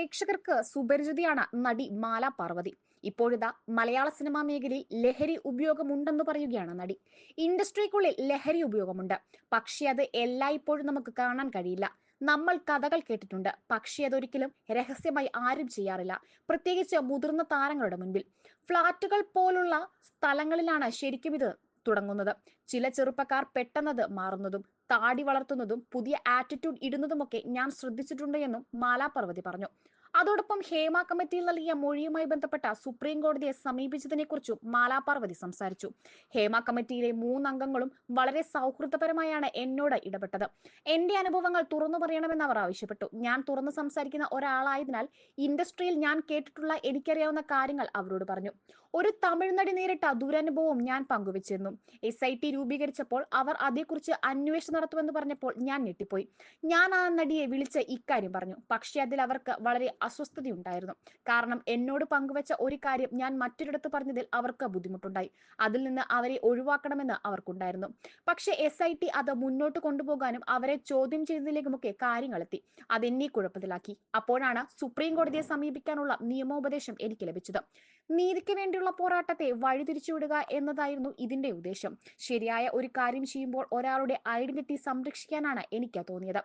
പ്രേക്ഷകർക്ക് സുപരിചിതയാണ് നടി മാല പാർവതി. ഇപ്പോഴിതാ മലയാള സിനിമാ മേഖലയിൽ ലഹരി ഉപയോഗമുണ്ടെന്ന് പറയുകയാണ് നടി. ഇൻഡസ്ട്രിക്കുള്ളിൽ ലഹരി ഉപയോഗമുണ്ട്. പക്ഷേ അത് എല്ലായ്പ്പോഴും നമുക്ക് കാണാൻ കഴിയില്ല. നമ്മൾ കഥകൾ കേട്ടിട്ടുണ്ട്. പക്ഷേ അതൊരിക്കലും രഹസ്യമായി ആരും ചെയ്യാറില്ല. പ്രത്യേകിച്ച് മുതിർന്ന താരങ്ങളുടെ മുൻപിൽ. ഫ്ളാറ്റുകൾ പോലുള്ള സ്ഥലങ്ങളിലാണ് ശരിക്കും ഇത് തുടങ്ങുന്നത്. ചില ചെറുപ്പക്കാർ പെട്ടെന്നത് മാറുന്നതും താടി വളർത്തുന്നതും പുതിയ ആറ്റിറ്റ്യൂഡ് ഇടുന്നതുമൊക്കെ ഞാൻ ശ്രദ്ധിച്ചിട്ടുണ്ട് എന്നും മാലാ പർവതി പറഞ്ഞു. അതോടൊപ്പം ഹേമ കമ്മിറ്റിയിൽ നൽകിയ മൊഴിയുമായി ബന്ധപ്പെട്ട സുപ്രീം കോടതിയെ സമീപിച്ചതിനെക്കുറിച്ചും മാലാ പാർവതി സംസാരിച്ചു. ഹേമ കമ്മിറ്റിയിലെ മൂന്നംഗങ്ങളും വളരെ സൗഹൃദപരമായാണ് എന്നോട് ഇടപെട്ടത്. എന്റെ അനുഭവങ്ങൾ തുറന്നു പറയണമെന്ന് അവർ ആവശ്യപ്പെട്ടു. ഞാൻ തുറന്നു സംസാരിക്കുന്ന ഒരാളായതിനാൽ ഇൻഡസ്ട്രിയിൽ ഞാൻ കേട്ടിട്ടുള്ള എനിക്കറിയാവുന്ന കാര്യങ്ങൾ അവരോട് പറഞ്ഞു. ഒരു തമിഴ്നടി നേരിട്ട ദുരനുഭവം ഞാൻ പങ്കുവച്ചിരുന്നു. എസ് ഐ ടി രൂപീകരിച്ചപ്പോൾ അവർ അതേക്കുറിച്ച് അന്വേഷണം നടത്തുമെന്ന് പറഞ്ഞപ്പോൾ ഞാൻ ഞെട്ടിപ്പോയി. ഞാൻ ആ നടിയെ വിളിച്ച് ഇക്കാര്യം പറഞ്ഞു. പക്ഷേ അതിൽ അവർക്ക് വളരെ അസ്വസ്ഥതയുണ്ടായിരുന്നു. കാരണം എന്നോട് പങ്കുവച്ച ഒരു കാര്യം ഞാൻ മറ്റൊരിടത്ത് പറഞ്ഞതിൽ അവർക്ക് ബുദ്ധിമുട്ടുണ്ടായി. അതിൽ നിന്ന് അവരെ ഒഴിവാക്കണമെന്ന് അവർക്കുണ്ടായിരുന്നു. പക്ഷേ എസ് ഐ ടി അത് മുന്നോട്ട് കൊണ്ടുപോകാനും അവരെ ചോദ്യം ചെയ്തതിലേക്കുമൊക്കെ കാര്യങ്ങളെത്തി. അതെന്നെ കുഴപ്പത്തിലാക്കി. അപ്പോഴാണ് സുപ്രീം കോടതിയെ സമീപിക്കാനുള്ള നിയമോപദേശം എനിക്ക് ലഭിച്ചത്. നീതിക്ക് വേണ്ടിയുള്ള പോരാട്ടത്തെ വഴിതിരിച്ചുവിടുക എന്നതായിരുന്നു ഇതിന്റെ ഉദ്ദേശം. ശരിയായ ഒരു കാര്യം ചെയ്യുമ്പോൾ ഒരാളുടെ ഐഡന്റിറ്റി സംരക്ഷിക്കാനാണ് എനിക്ക് തോന്നിയത്.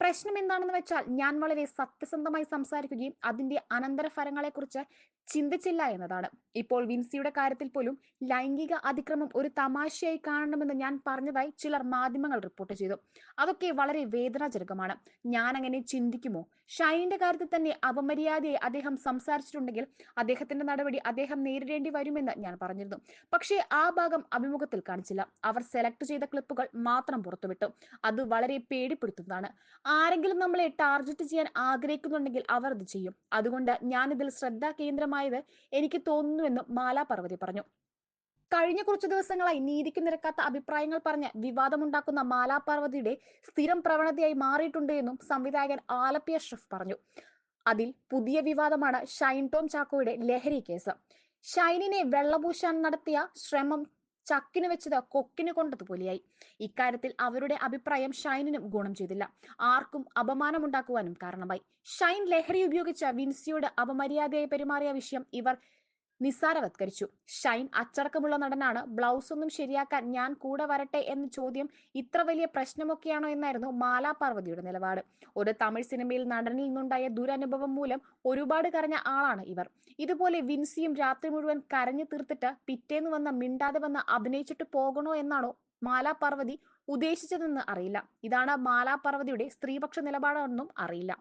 പ്രശ്നം എന്താണെന്ന് വെച്ചാൽ ഞാൻ വളരെ സത്യസന്ധമായി സംസാരിക്കുകയും അതിന്റെ അനന്തരഫലങ്ങളെക്കുറിച്ച് ചിന്തിച്ചില്ല എന്നതാണ്. ഇപ്പോൾ വിൻസിയുടെ കാര്യത്തിൽ പോലും ലൈംഗിക അതിക്രമം ഒരു തമാശയായി കാണണമെന്ന് ഞാൻ പറഞ്ഞതായി ചിലർ മാധ്യമങ്ങൾ റിപ്പോർട്ട് ചെയ്തു. അതൊക്കെ വളരെ വേദനാജനകമാണ്. ഞാൻ അങ്ങനെ ചിന്തിക്കുമോ? ഷൈനിന്റെ കാര്യത്തിൽ തന്നെ അപമര്യാദയായി അദ്ദേഹം സംസാരിച്ചിട്ടുണ്ടെങ്കിൽ അദ്ദേഹത്തിന്റെ നടപടി അദ്ദേഹം നേരിടേണ്ടി വരുമെന്ന് ഞാൻ പറഞ്ഞിരുന്നു. പക്ഷേ ആ ഭാഗം അഭിമുഖത്തിൽ കാണിച്ചില്ല. അവർ സെലക്ട് ചെയ്ത ക്ലിപ്പുകൾ മാത്രം പുറത്തുവിട്ടു. അത് വളരെ പേടിപ്പെടുത്തുന്നതാണ്. ആരെങ്കിലും നമ്മളെ ടാർഗറ്റ് ചെയ്യാൻ ആഗ്രഹിക്കുന്നുണ്ടെങ്കിൽ അവർ അത് ചെയ്യും. അതുകൊണ്ട് ഞാൻ ഇതിൽ ശ്രദ്ധാ കേന്ദ്രമായത് എനിക്ക് തോന്നുന്നുവെന്നും മാലാ പർവതി പറഞ്ഞു. കഴിഞ്ഞ കുറച്ചു ദിവസങ്ങളായി നീതിക്ക് നിരക്കാത്ത അഭിപ്രായങ്ങൾ പറഞ്ഞ് വിവാദമുണ്ടാക്കുന്ന മാലാ പാർവതിയുടെ സ്ഥിരം പ്രവണതയായി മാറിയിട്ടുണ്ട് എന്നും സംവിധായകൻ ആലപ്പി അഷ്റഫ് പറഞ്ഞു. അതിൽ പുതിയ വിവാദമാണ് ഷൈൻ ടോം ചാക്കോയുടെ ലഹരി കേസ്. ഷൈനിനെ വെള്ളപൂശാൻ നടത്തിയ ശ്രമം ചക്കിന് വെച്ചത് കൊക്കിന് കൊണ്ടതുപോലെയായി ഇക്കാര്യത്തിൽ അവരുടെ അഭിപ്രായം ഷൈനിനും ഗുണം ചെയ്തില്ല. ആർക്കും അപമാനമുണ്ടാക്കുവാനും കാരണമായി. ഷൈൻ ലഹരി ഉപയോഗിച്ച വിൻസിയോട് അപമര്യാദയായി പെരുമാറിയ വിഷയം ഇവർ നിസ്സാരവത്കരിച്ചു. ഷൈൻ അച്ചടക്കമുള്ള നടനാണ്. ബ്ലൗസ് ഒന്നും ശരിയാക്കാൻ ഞാൻ കൂടെ വരട്ടെ എന്ന ചോദ്യം ഇത്ര വലിയ പ്രശ്നമൊക്കെയാണോ എന്നായിരുന്നു മാലാ പാർവതിയുടെ നിലപാട്. ഒരു തമിഴ് സിനിമയിൽ നടനിൽ നിന്നുണ്ടായ ദുരനുഭവം മൂലം ഒരുപാട് കരഞ്ഞ ആളാണ് ഇവർ. ഇതുപോലെ വിൻസിയും രാത്രി മുഴുവൻ കരഞ്ഞു തീർത്തിട്ട് പിറ്റേന്ന് വന്ന മിണ്ടാതെ വന്ന് അഭിനയിച്ചിട്ട് പോകണോ എന്നാണോ മാലാ പാർവതി ഉദ്ദേശിച്ചതെന്ന് അറിയില്ല. ഇതാണ് മാലാ പാർവതിയുടെ സ്ത്രീപക്ഷ നിലപാടെന്നും അറിയില്ല.